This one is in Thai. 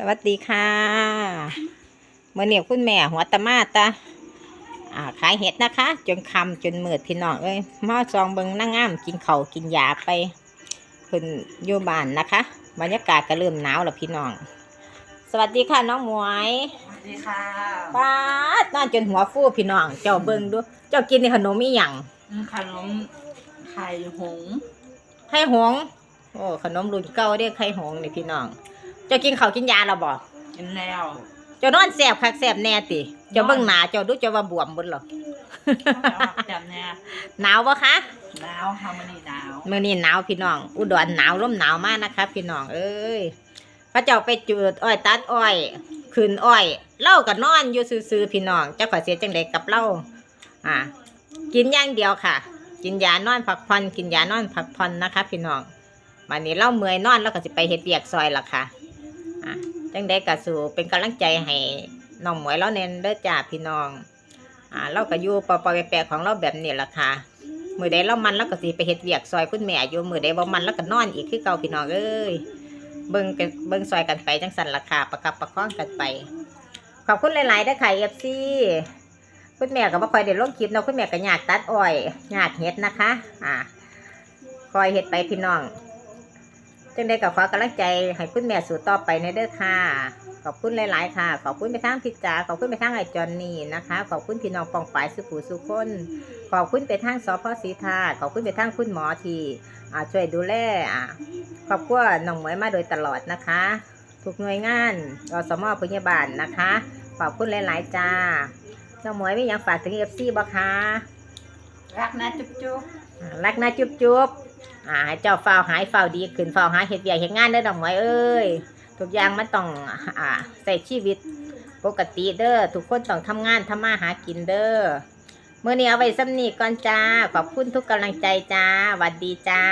สวัสดีค่ะเมื่อเนี่ยคุณแม่หัวตะมาตาอ่าขายเห็ดนะคะ จนคำจนมืดพี่น้องเอ้ยมาซองเบิงนั่งงามกินเขาวกินยาไปเพิ่นอยู่บ้านนะคะบรรยากาศก็เริ่มหนาวแล้วพี่น้อง สวัสดีค่ะน้องหมวยสวัสดีค่ะป้าดนอนจนหัวฟูพี่น้อง เจ้าเบิงดูเจ้ากินในขนมอีหยังขนมไข่หงส์ให้หงส์โอ้ขนมรุ่นเก่าเรียกไข่หงส์นี่พี่น้อง เจ้ากินข้าวกินยาแล้วบ่กินแล้ว เจ้านอนแสบคักแสบแน่ติ เจ้าเบิ่งหนาเจ้าดูเจ้าว่าบวมหมดหรอจำเนี่ยหนาวปะคะหนาวทำมันนี่หนาวเมื่อนี้หนาวพี่น้อง อุดรหนาวร่มหนาวมากนะคะ พี่น้องเอ้ยพระเจ้าไปจุดอ้อยตัดอ้อยขืนอ้อยเล่ากับนอนอยู่ซื่อๆพี่น้องเจ้าขอเสียจังไดกับเล่าอ่า กินอย่างเดียวค่ะ กินยานอนพักผ่อนกินยานอนพักผ่อนนะคะ พี่น้องวันนี้เล่าเมื่อยนอนแล้วก็สิไปเฮ็ดเวียกซอยละค่ะอะ จังได้กะสู่เป็นกำลังใจให้น้องหมวยเราเน้นเด้อจ้าพี่น้องอ่าเราก็อยู่ปอปอแปลของเราแบบนี้ละค่ะมือใดเรามันเราก็สิไปเฮ็ดเวียกซอยคุณแม่อยู่มือใดบ่มันเราก็นอนอีกคือเก่าพี่น้องเอ้ยเบิ่งกันเบิ่งซอยกันไปจังสันละค่ะประคับประคองกันไป ขอบคุณหลายๆด้อค่ะ FC คุณแม่ก็บ่ค่อยได้ลงคลิปเนาะคุณแม่ก็อยากตัดอ้อยอยากเฮ็ดนะคะ อ่าคอยเฮ็ดไปพี่น้อง จังได้กับขอกำลังใจให้คุณแม่สู่ต่อไปในเด้อค่ะ ขอบคุณหลาย ๆ ค่ะ ขอบคุณไปทางพิจาขอบคุณไปทางไอจอนนี่นะคะ ขอบคุณพี่น้องปองฝ่ายสุขูสุคนขอบคุณไปทางสพศรีธาตุขอบคุณไปทางคุณหมอที่อ่าช่วยดูแลอ่าครอบครัวน้องหมวยมาโดยตลอดนะคะ ทุกหน่วยงานอสมพยาบาลนะคะ ขอบคุณหลาย ๆ จ้าน้องหมวยไม่ยังฝากถึงเอฟซีบ่คะรักนะจุ๊บจุ๊บอ่ารักนะจุ๊บจุ๊บ อ่าเจ้าฝ้าวหายฝ้าวดีขึ้นฝ้าวหาเห็ดเวียกเห็ดงานเด้อน้องหมวยเอ้ยทุกอย่างมันต้องอ่าใส่ชีวิตปกติเด้อทุกคนต้องทำงานทำมาหากินเด้อเมื่อนี้เอาไว้สำนีก่อนจ้าขอบคุณทุกกำลังใจจ้าหวัดดีจ้า